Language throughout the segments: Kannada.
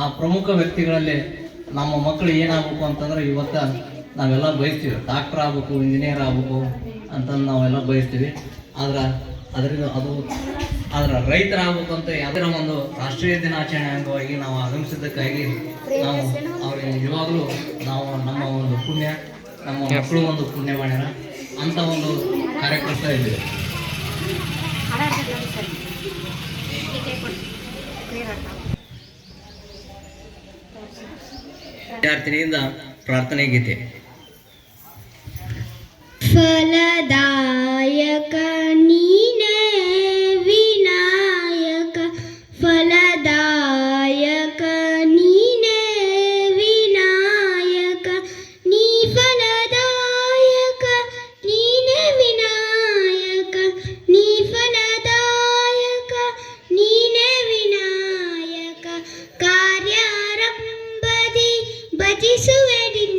ಆ ಪ್ರಮುಖ ವ್ಯಕ್ತಿಗಳಲ್ಲಿ ನಮ್ಮ ಮಕ್ಕಳು ಏನಾಗಬೇಕು ಅಂತಂದ್ರೆ ಇವತ್ತ ನಾವೆಲ್ಲ ಬಯಸ್ತೀವಿ. ಡಾಕ್ಟರ್ ಆಗ್ಬೇಕು ಇಂಜಿನಿಯರ್ ಆಗ್ಬೇಕು ಅಂತಂದು ನಾವೆಲ್ಲ ಬಯಸ್ತೀವಿ. ಆದ್ರೆ ಅದರಿಂದ ಅದು ಆದ್ರೆ ರೈತರಾಗಬೇಕು ಅಂತ ಯಾವುದರ ಒಂದು ರಾಷ್ಟ್ರೀಯ ದಿನಾಚರಣೆ ಅಂಗವಾಗಿ ನಾವು ಆಗಮಿಸಿದ್ದಕ್ಕಾಗಿ ನಾವು ಅವ್ರಿಗೆ ನಿಜವಾಗ್ಲೂ ನಾವು ನಮ್ಮ ಒಂದು ಪುಣ್ಯ, ನಮ್ಮ ಮಕ್ಕಳು ಒಂದು ಪುಣ್ಯ ಮಾಡ್ಯಾರ ಅಂತ ಒಂದು ಕಾರ್ಯಕರ್ತ ಇದ್ದೀವಿ ವಿದ್ಯಾರ್ಥಿನಿಯಿಂದ ಪ್ರಾರ್ಥನೆ ಗೀತೆ. ಫಲದಾಯಕ ನೀನೇ it in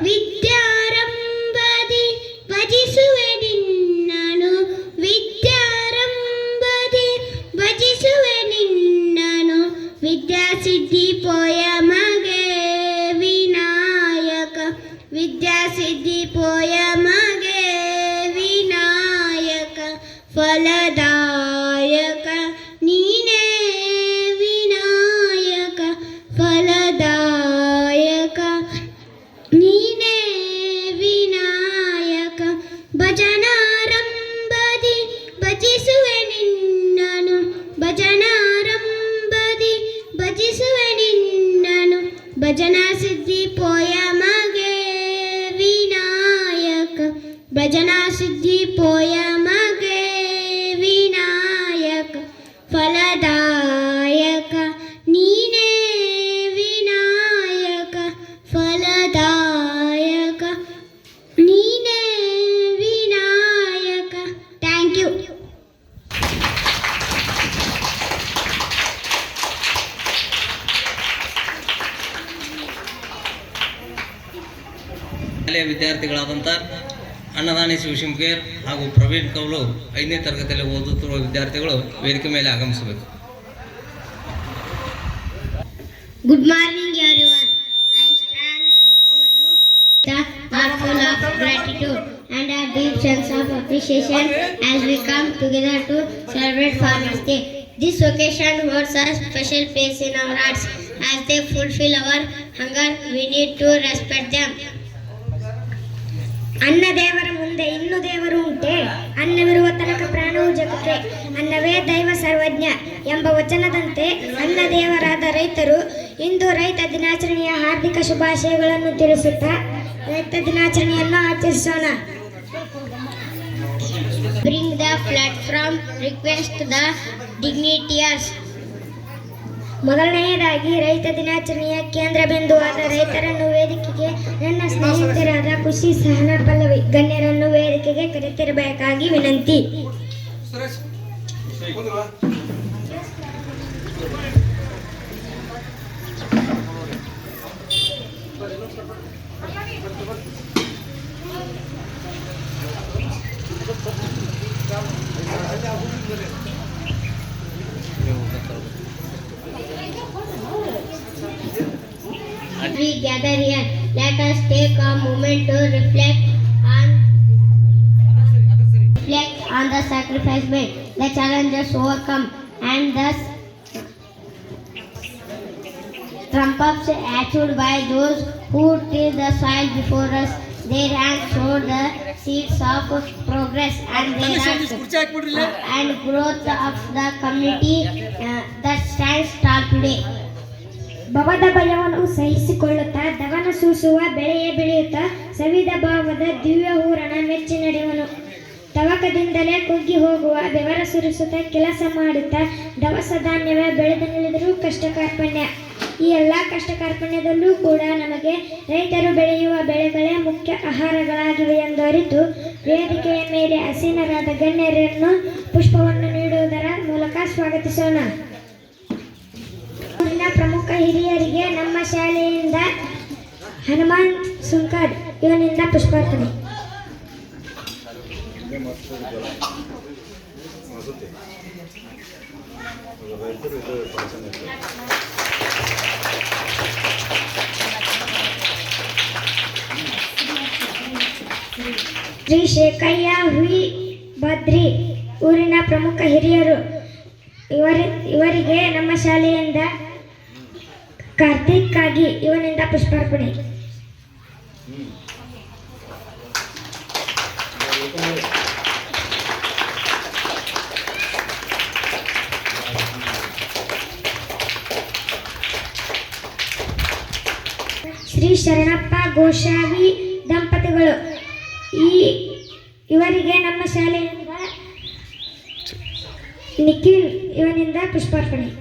We ವಿದ್ಯಾರ್ಥಿಗಳಾದಂಥ ಅನ್ನದಾನಿ ಶಿವಶಂಕರ್ ಹಾಗೂ ಪ್ರವೀಣ್ ಕೌಲು ಐದನೇ ತರಗತಿಯಲ್ಲಿ ಓದುತ್ತಿರುವ ವಿದ್ಯಾರ್ಥಿಗಳು ವೇದಿಕೆ ಮೇಲೆ ಆಗಮಿಸಬೇಕು Good morning, everyone. I stand before you the heart full of gratitude and a deep sense of appreciation as we come together to celebrate Farmers Day. This occasion holds a special place in our hearts as they fulfill our hunger. We need to respect them. ಅನ್ನ ದೇವರ ಮುಂದೆ ಇನ್ನು ದೇವರು ಉಂಟೆ? ಅನ್ನವಿರುವ ತನಕ ಪ್ರಾಣವು ಜಗತ್ತೆ. ಅನ್ನವೇ ದೈವ ಸರ್ವಜ್ಞ ಎಂಬ ವಚನದಂತೆ ಅನ್ನ ದೇವರಾದ ರೈತರು ಇಂದು ರೈತ ದಿನಾಚರಣೆಯ ಹಾರ್ದಿಕ ಶುಭಾಶಯಗಳನ್ನು ತಿಳಿಸುತ್ತಾ, ರೈತ ದಿನಾಚರಣೆಯನ್ನು ಆಚರಿಸೋಣ. Bring the platform request the dignitaries ಮೊದಲನೆಯದಾಗಿ ರೈತ ದಿನಾಚರಣೆಯ ಕೇಂದ್ರ ಬಿಂದುವಾದ ರೈತರನ್ನು ವೇದಿಕೆಗೆ ನನ್ನ ಸ್ನೇಹಿತರಾದ ಖುಷಿ ಸಹನ ಪಲ್ಲವಿ ಗಣ್ಯರನ್ನು ವೇದಿಕೆಗೆ ಕರೆತಿರಬೇಕಾಗಿ ವಿನಂತಿ. We gather here. Let us take a moment to reflect on reflect on the sacrifice made, the challenges overcome, and thus triumphs achieved by those who tilled the soil before us. Their hands showed the seeds of progress and their hands and growth of the community uh, that stands tall today. ಭವದ ಭಯವನ್ನು ಸಹಿಸಿಕೊಳ್ಳುತ್ತಾ ದವನ ಸೂಸುವ ಬೆಳೆಯ ಬೆಳೆಯುತ್ತಾ ಸವಿದ ಭಾವದ ದಿವ್ಯ ಹೂರಣ ಮೆಚ್ಚಿ ನಡೆವನು ತವಕದಿಂದಲೇ ಕುಗ್ಗಿ ಹೋಗುವ, ಬೆವರ ಸುರಿಸುತ್ತಾ ಕೆಲಸ ಮಾಡುತ್ತಾ ದವಸ ಧಾನ್ಯವೇ ಬೆಳೆದು ನಿಲ್ಲಿದರೂ ಕಷ್ಟ ಕಾರ್ಪಣ್ಯ ಈ ಎಲ್ಲ ಕಷ್ಟ ಕಾರ್ಪಣ್ಯದಲ್ಲೂ ಕೂಡ ನಮಗೆ ರೈತರು ಬೆಳೆಯುವ ಬೆಳೆಗಳೇ ಮುಖ್ಯ ಆಹಾರಗಳಾಗಿವೆ ಎಂದು ಅರಿತು ವೇದಿಕೆಯ ಮೇಲೆ ಹಸೀನರಾದ ಗಣ್ಯರನ್ನು ಪುಷ್ಪವನ್ನು ನೀಡುವುದರ ಮೂಲಕ ಸ್ವಾಗತಿಸೋಣ. ಪ್ರಮುಖ ಹಿರಿಯರಿಗೆ ನಮ್ಮ ಶಾಲೆಯಿಂದ ಹನುಮಾನ್ ಸುಂಕರ್ ಇವನಿಂದ ಪುಷ್ಪಾರ್ಪಣೆ ಶ್ರೀ ಶೇಖಯ್ಯ ಹುಯಿ ಬದ್ರಿ ಊರಿನ ಪ್ರಮುಖ ಹಿರಿಯರು. ಇವರಿ ಇವರಿಗೆ ನಮ್ಮ ಶಾಲೆಯಿಂದ ಕಾರ್ತಿಕ್ಕಾಗಿ ಇವನಿಂದ ಪುಷ್ಪಾರ್ಪಣೆ. ಶ್ರೀ ಶರಣಪ್ಪ ಗೋಶಾವಿ ದಂಪತಿಗಳು ಈ ಇವರಿಗೆ ನಮ್ಮ ಶಾಲೆಯಿಂದ ನಿಖಿಲ್ ಇವನಿಂದ ಪುಷ್ಪಾರ್ಪಣೆ.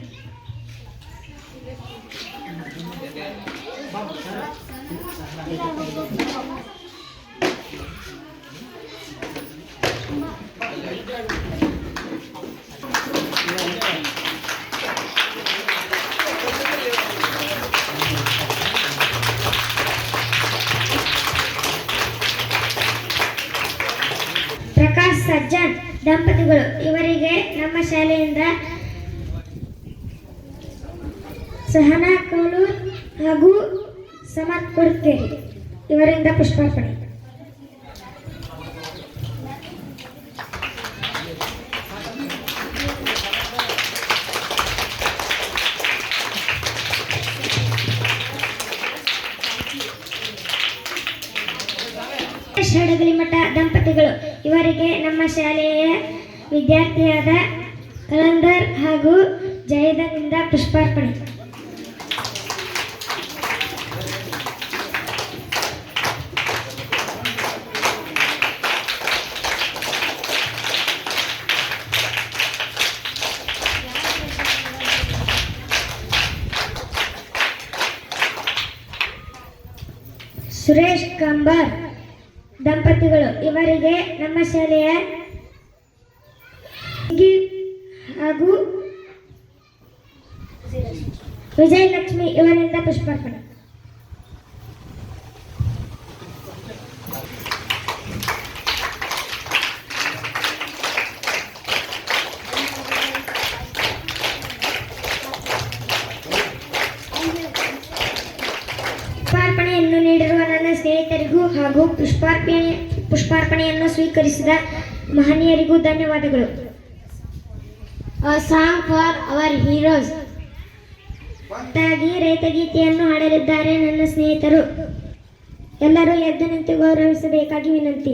ಇವರಿಗೆ ನಮ್ಮ ಶಾಲೆಯಿಂದ ಸಹನಾ ಕೋಲು ಹಾಗೂ ಸಮತ್ ಕೊಡುತ್ತೇವೆ ಇವರಿಂದ ಪುಷ್ಪಾರ್ಪಣೆ. ಷಡಗಲಿ ಮಠ ದಂಪತಿಗಳು, ಇವರಿಗೆ ನಮ್ಮ ಶಾಲೆಯ ವಿದ್ಯಾರ್ಥಿಯಾದ ಕಲಂದರ್ ಹಾಗೂ ಜಯದನಿಂದ ಪುಷ್ಪಾರ್ಪಣೆ. ಸುರೇಶ್ ಕಂಬಾರ್ ದಂಪತಿಗಳು ಇವರಿಗೆ ನಮ್ಮ ಶಾಲೆಯ ವಿಜಯಲಕ್ಷ್ಮಿ ಇವರಿಂದ ಪುಷ್ಪಾರ್ಪಣೆ ಪುಷ್ಪಾರ್ಪಣೆಯನ್ನು ನೀಡಿರುವ ನನ್ನ ಸ್ನೇಹಿತರಿಗೂ ಹಾಗೂ ಪುಷ್ಪಾರ್ಪಣೆ, ಪುಷ್ಪಾರ್ಪಣೆಯನ್ನು ಸ್ವೀಕರಿಸಿದ ಮಹನೀಯರಿಗೂ ಧನ್ಯವಾದಗಳು ಸಾಂಗ್ ಫಾರ್ ಅವರ್ heroes. ಒಟ್ಟಾಗಿ ರೈತಗೀತೆಯನ್ನು ಹಾಡಲಿದ್ದಾರೆ ನನ್ನ ಸ್ನೇಹಿತರು. ಎಲ್ಲರೂ ಎದ್ದು ನಿಂತು ಗೌರವಿಸಬೇಕಾಗಿ ವಿನಂತಿ.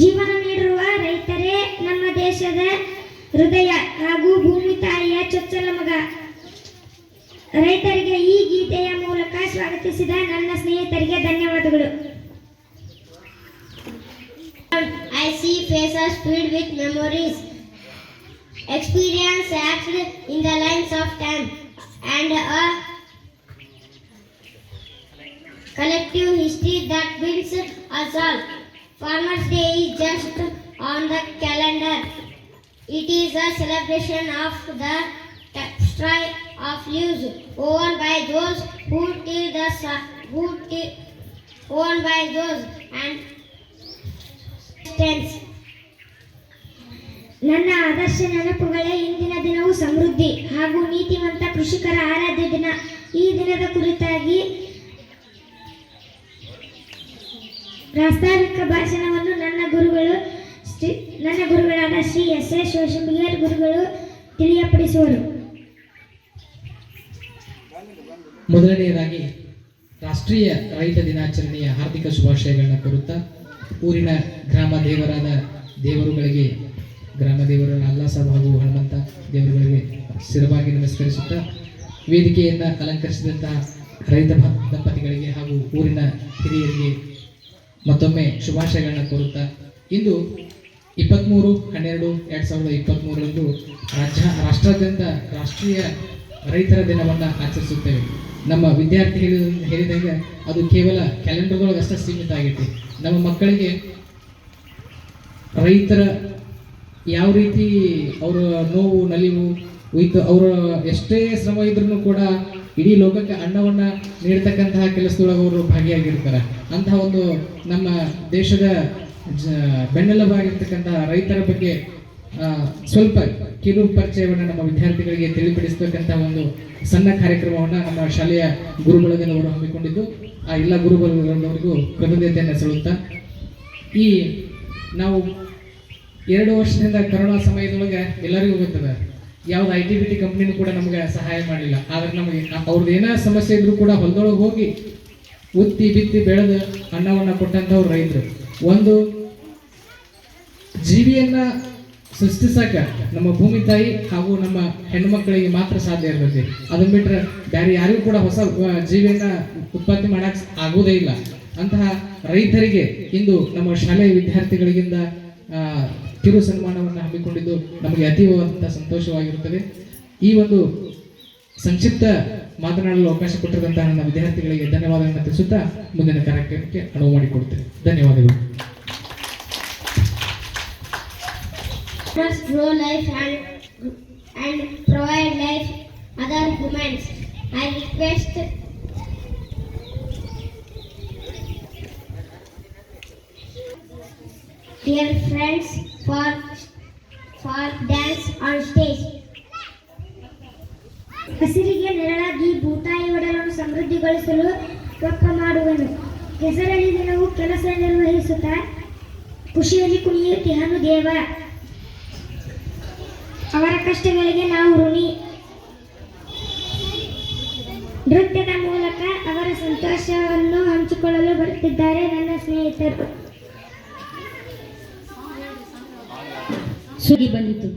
ಜೀವನ ನೀಡಿರುವ ರೈತರೇ, ನಮ್ಮ ದೇಶದ ಹೃದಯ ಹಾಗೂ ಭೂಮಿ ತಾಯಿಯ ಚೊಚ್ಚಲ ಮಗ. ರೈತರಿಗೆ ಈ ಗೀತೆಯ ಮೂಲಕ ಸ್ವಾಗತಿಸಿದ ನನ್ನ ಸ್ನೇಹಿತರಿಗೆ ಧನ್ಯವಾದಗಳು. I see face speed with memories experience act in the lines of time and a collective history that bills assault Farmers' Day is just on the calendar. It is a celebration of the tapestry of leaves worn by those who till the who till, worn by those and stands. ನನ್ನ ಆದರ್ಶ ನೆನಪುಗಳೇ ಇಂದಿನ ದಿನವು ಸಮೃದ್ಧಿ ಹಾಗೂ ನೀತಿವಂತ ಕೃಷಿಕರ ಆರಾಧ್ಯ ದಿನ ಈ ದಿನದ ಕುರಿತಾಗಿ ಪ್ರಾಸ್ತಾವಿಕ ಭಾಷಣವನ್ನು ನನ್ನ ಗುರುಗಳು ಶ್ರೀ, ನನ್ನ ಗುರುಗಳಾದ ಶ್ರೀ ಎಸ್ ಎಸ್ ಶಿವಶಂಬಿಗರ್ ಗುರುಗಳು ತಿಳಿಯಪಡಿಸುವರು. ಮೊದಲನೆಯದಾಗಿ ರಾಷ್ಟ್ರೀಯ ರೈತ ದಿನಾಚರಣೆಯ ಹಾರ್ದಿಕ ಶುಭಾಶಯಗಳನ್ನು ಕೋರುತ್ತಾ ಊರಿನ ಗ್ರಾಮ ದೇವರಾದ ದೇವರುಗಳಿಗೆ, ಗ್ರಾಮ ದೇವರ ಅಲ್ಲ ಸಾಬ್ ಹಾಗೂ ಹನುಮಂತ ದೇವರುಗಳಿಗೆ ಸ್ಥಿರವಾಗಿ ನಮಸ್ಕರಿಸುತ್ತಾ ವೇದಿಕೆಯನ್ನು ಅಲಂಕರಿಸಿದಂತಹ ರೈತ ದಂಪತಿಗಳಿಗೆ ಹಾಗೂ ಊರಿನ ಹಿರಿಯರಿಗೆ ಮತ್ತೊಮ್ಮೆ ಶುಭಾಶಯಗಳನ್ನ ಕೋರುತ್ತಾ, ಇಂದು ಇಪ್ಪತ್ತ್ಮೂರು ಹನ್ನೆರಡು ಎರಡು ಸಾವಿರದ ಇಪ್ಪತ್ತ್ಮೂರರಂದು ರಾಜ್ಯ, ರಾಷ್ಟ್ರಾದ್ಯಂತ ರಾಷ್ಟ್ರೀಯ ರೈತರ ದಿನವನ್ನು ಆಚರಿಸುತ್ತೇವೆ. ನಮ್ಮ ವಿದ್ಯಾರ್ಥಿ ಹೇಳಿದ, ಹೇಳಿದಂಗೆ ಅದು ಕೇವಲ ಕ್ಯಾಲೆಂಡರ್ದೊಳಗೆ ಅಷ್ಟೇ ಸೀಮಿತ ಆಗಿತ್ತು ನಮ್ಮ ಮಕ್ಕಳಿಗೆ ರೈತರ ಯಾವ ರೀತಿ ಅವರ ನೋವು, ನಲಿವು ಅವರ ಎಷ್ಟೇ ಶ್ರಮ ಇದ್ರೂ ಕೂಡ ಇಡೀ ಲೋಕಕ್ಕೆ ಅನ್ನವನ್ನ ನೀಡ್ತಕ್ಕಂತಹ ಕೆಲಸದೊಳಗೆ ಅವರು ಭಾಗಿಯಾಗಿರ್ತಾರೆ. ಅಂತಹ ಒಂದು ನಮ್ಮ ದೇಶದ ಬೆನ್ನೆಲುಬಾಗಿರ್ತಕ್ಕಂತಹ ರೈತರ ಬಗ್ಗೆ ಸ್ವಲ್ಪ ಕಿರು ಪರಿಚಯವನ್ನು ನಮ್ಮ ವಿದ್ಯಾರ್ಥಿಗಳಿಗೆ ತಿಳಿಪಡಿಸ್ತಕ್ಕಂತಹ ಒಂದು ಸಣ್ಣ ಕಾರ್ಯಕ್ರಮವನ್ನು ನಮ್ಮ ಶಾಲೆಯ ಗುರುಬಳಗದವರು ಹಮ್ಮಿಕೊಂಡಿದ್ದು. ಆ ಎಲ್ಲ ಗುರುಗಳವರಿಗೂ ಕೃತಜ್ಞತೆಯನ್ನು ಸಲ್ಲುತ್ತಾ ಈ ನಾವು ಎರಡು ವರ್ಷದಿಂದ ಕರೋನಾ ಸಮಯದೊಳಗೆ ಎಲ್ಲರಿಗೂ ಗೊತ್ತದ ಯಾವ್ದು ಐ ಟಿ ಬಿ ಟಿ ಕಂಪ್ನಿನೂ ಕೂಡ ನಮಗೆ ಸಹಾಯ ಮಾಡಲಿಲ್ಲ ಆದ್ರೆ ನಮಗೆ ಅವ್ರದ್ದು ಏನೋ ಸಮಸ್ಯೆ ಇದ್ರೂ ಕೂಡ ಹೊಲದೊಳಗೆ ಹೋಗಿ ಉತ್ತಿ ಬಿತ್ತಿ ಬೆಳೆದು ಅನ್ನವನ್ನು ಕೊಟ್ಟಂಥವ್ರು ರೈತರು. ಒಂದು ಜೀವಿಯನ್ನ ಸೃಷ್ಟಿಸಕ ನಮ್ಮ ಭೂಮಿ ತಾಯಿ ಹಾಗೂ ನಮ್ಮ ಹೆಣ್ಣು ಮಕ್ಕಳಿಗೆ ಮಾತ್ರ ಸಾಧ್ಯ ಇರ್ತೈತಿ. ಅದನ್ನ ಬಿಟ್ಟರೆ ಬೇರೆ ಯಾರಿಗೂ ಕೂಡ ಹೊಸ ಜೀವಿಯನ್ನು ಉತ್ಪತ್ತಿ ಮಾಡಕ್ಕೆ ಆಗೋದೇ ಇಲ್ಲ. ಅಂತಹ ರೈತರಿಗೆ ಇಂದು ನಮ್ಮ ಶಾಲೆಯ ವಿದ್ಯಾರ್ಥಿಗಳಿಗಿಂದ ಆ, ಕಿರು ಸನ್ಮಾನವನ್ನು ಹಮ್ಮಿಕೊಂಡಿದ್ದು ನಮಗೆ ಅತೀವವಾದಂತಹ ಸಂತೋಷವಾಗಿರುತ್ತದೆ. ಈ ಒಂದು ಸಂಕ್ಷಿಪ್ತ ಮಾತನಾಡಲು ಅವಕಾಶ ಕೊಟ್ಟಿರುವಂತಹ ನನ್ನ ವಿದ್ಯಾರ್ಥಿಗಳಿಗೆ ಧನ್ಯವಾದಗಳನ್ನು ತಿಳಿಸುತ್ತಾ ಮುಂದಿನ ಕಾರ್ಯಕ್ರಮಕ್ಕೆ ಅನುವು ಮಾಡಿಕೊಡುತ್ತೇನೆ. ಧನ್ಯವಾದಗಳು. Request dear friends for for dance on stage. ಹಸಿರಿಗೆ ನೆರಳಾಗಿ ಭೂತಾಯಿ ಒಡಲನ್ನು ಸಮೃದ್ಧಿಗೊಳಿಸಲು ಒಪ್ಪ ಮಾಡುವನು. ಕೆಸರಳಿ ದಿನವು ಕೆಲಸ ನಿರ್ವಹಿಸುತ್ತಾ ಖುಷಿಯಲ್ಲಿ ಕುಣಿಯುತ್ತಿಹನು ದೇವ. ಅವರ ಕಷ್ಟಗಳಿಗೆ ನಾವು ಋಣಿ. ನೃತ್ಯದ ಮೂಲಕ ಅವರ ಸಂತೋಷವನ್ನು ಹಂಚಿಕೊಳ್ಳಲು ಬರುತ್ತಿದ್ದಾರೆ ನನ್ನ ಸ್ನೇಹಿತರು. ಸುಗಿ ಬಂದಿತು